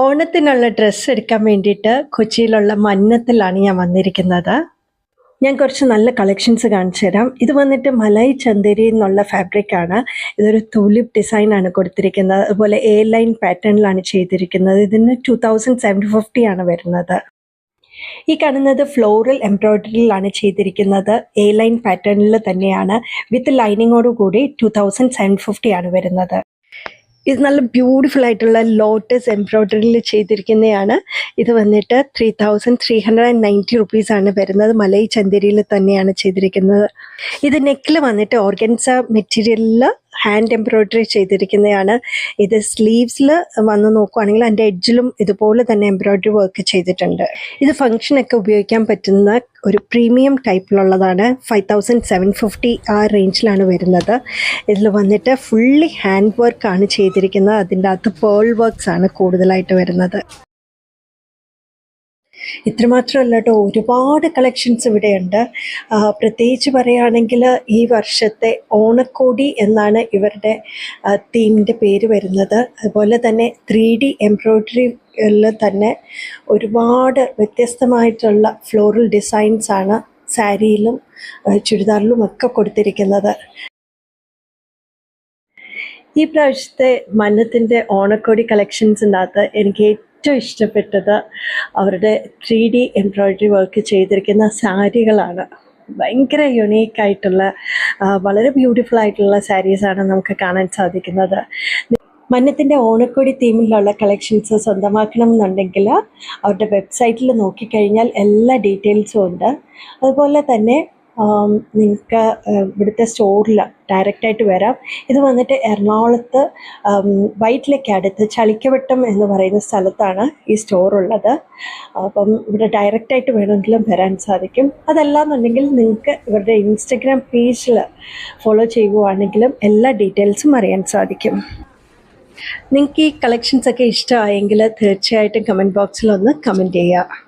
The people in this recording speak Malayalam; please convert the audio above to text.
ഓണത്തിനുള്ള ഡ്രസ്സ് എടുക്കാൻ വേണ്ടിയിട്ട് കൊച്ചിയിലുള്ള മന്നത്തിലാണ് ഞാൻ വന്നിരിക്കുന്നത്. ഞാൻ കുറച്ച് നല്ല കളക്ഷൻസ് കാണിച്ചു തരാം. ഇത് വന്നിട്ട് മലൈ ചന്ദേരി എന്നുള്ള ഫാബ്രിക്കാണ് ഇതൊരു തുലിപ്പ് ഡിസൈൻ ആണ് കൊടുത്തിരിക്കുന്നത്. അതുപോലെ എ ലൈൻ പാറ്റേണിലാണ് ചെയ്തിരിക്കുന്നത്. ഇതിന് ടു തൗസൻഡ് സെവൻ ഫിഫ്റ്റി ആണ് വരുന്നത്. ഈ കാണുന്നത് ഫ്ലോറൽ എംബ്രോയിഡറിയിലാണ് ചെയ്തിരിക്കുന്നത്. എ ലൈൻ പാറ്റേണിൽ തന്നെയാണ്. വിത്ത് ലൈനിങ്ങോടുകൂടി ടു തൗസൻഡ് സെവൻ ഫിഫ്റ്റി ആണ് വരുന്നത്. ഇത് നല്ല ബ്യൂട്ടിഫുൾ ആയിട്ടുള്ള ലോട്ടസ് എംബ്രോയിഡറിയിൽ ചെയ്തിരിക്കുന്നതാണ് ഇത് വന്നിട്ട് three thousand three hundred and ninety റുപ്പീസാണ് വരുന്നത്. മലൈ ചന്ദരിയിൽ തന്നെയാണ് ചെയ്തിരിക്കുന്നത്. ഇത് നെക്കിൽ വന്നിട്ട് ഓർഗൻസ മെറ്റീരിയലിൽ ഹാൻഡ് എംബ്രോയിഡറി ചെയ്തിരിക്കുന്നതാണ് ഇത് സ്ലീവ്സിൽ വന്ന് നോക്കുവാണെങ്കിൽ അതിന്റെ എഡ്ജിലും ഇതുപോലെ തന്നെ എംബ്രോയിഡറി വർക്ക് ചെയ്തിട്ടുണ്ട്. ഇത് ഫംഗ്ഷനൊക്കെ ഉപയോഗിക്കാൻ പറ്റുന്ന ഒരു പ്രീമിയം ടൈപ്പിലുള്ളതാണ് ഫൈവ് തൗസൻഡ് സെവൻ ഫിഫ്റ്റി ആ റേഞ്ചിലാണ് വരുന്നത്. ഇതിൽ വന്നിട്ട് ഫുള്ളി ഹാൻഡ് വർക്കാണ് ചെയ്തിരിക്കുന്നത്. അതിന്റെ അകത്ത് പേൾ വർക്ക്സ് ആണ് കൂടുതലായിട്ട് വരുന്നത്. ഇത്രമാത്രമല്ല കേട്ടോ ഒരുപാട് കളക്ഷൻസ് ഇവിടെയുണ്ട്. പ്രത്യേകിച്ച് പറയുകയാണെങ്കിൽ ഈ വർഷത്തെ ഓണക്കോടി എന്നാണ് ഇവരുടെ തീമിന്റെ പേര് വരുന്നത്. അതുപോലെ തന്നെ ത്രീ ഡി എംബ്രോയ്ഡറി തന്നെ ഒരുപാട് വ്യത്യസ്തമായിട്ടുള്ള ഫ്ലോറൽ ഡിസൈൻസ് ആണ് സാരിയിലും ചുരിദാറിലും ഒക്കെ കൊടുത്തിരിക്കുന്നത്. ഈ പ്രാവശ്യത്തെ മന്നത്തിന്റെ ഓണക്കോടി കളക്ഷൻസിന്റെ അകത്ത് എനിക്ക് ഏറ്റവും ഇഷ്ടപ്പെട്ടത് അവരുടെ ത്രീ ഡി എംബ്രോയ്ഡറി വർക്ക് ചെയ്തിരിക്കുന്ന സാരികളാണ്. ഭയങ്കര യുണീക്കായിട്ടുള്ള വളരെ ബ്യൂട്ടിഫുൾ ആയിട്ടുള്ള സാരീസാണ് നമുക്ക് കാണാൻ സാധിക്കുന്നത്. മന്നത്തിന്റെ ഓണക്കോടി തീമിലുള്ള കളക്ഷൻസ് സ്വന്തമാക്കണം എന്നുണ്ടെങ്കിൽ അവരുടെ വെബ്സൈറ്റിൽ നോക്കിക്കഴിഞ്ഞാൽ എല്ലാ ഡീറ്റെയിൽസും ഉണ്ട്. അതുപോലെ തന്നെ നിങ്ങൾക്ക് ഇവിടുത്തെ സ്റ്റോറിൽ ഡയറക്റ്റായിട്ട് വരാം. ഇത് വന്നിട്ട് എറണാകുളത്ത് വൈറ്റ് ലേക്ക് അടുത്ത് ചളിക്കവട്ടം എന്ന് പറയുന്ന സ്ഥലത്താണ് ഈ സ്റ്റോർ ഉള്ളത്. അപ്പം ഇവിടെ ഡയറക്റ്റായിട്ട് വേണമെങ്കിലും വരാൻ സാധിക്കും. അതല്ലാന്നുണ്ടെങ്കിൽ നിങ്ങൾക്ക് ഇവരുടെ ഇൻസ്റ്റഗ്രാം പേജിൽ ഫോളോ ചെയ്യുവാണെങ്കിലും എല്ലാ ഡീറ്റെയിൽസും അറിയാൻ സാധിക്കും. നിങ്ങൾക്ക് ഈ കളക്ഷൻസ് ഒക്കെ ഇഷ്ടമായെങ്കിൽ തീർച്ചയായിട്ടും കമന്റ് ബോക്സിൽ ഒന്ന് കമന്റ് ചെയ്യുക.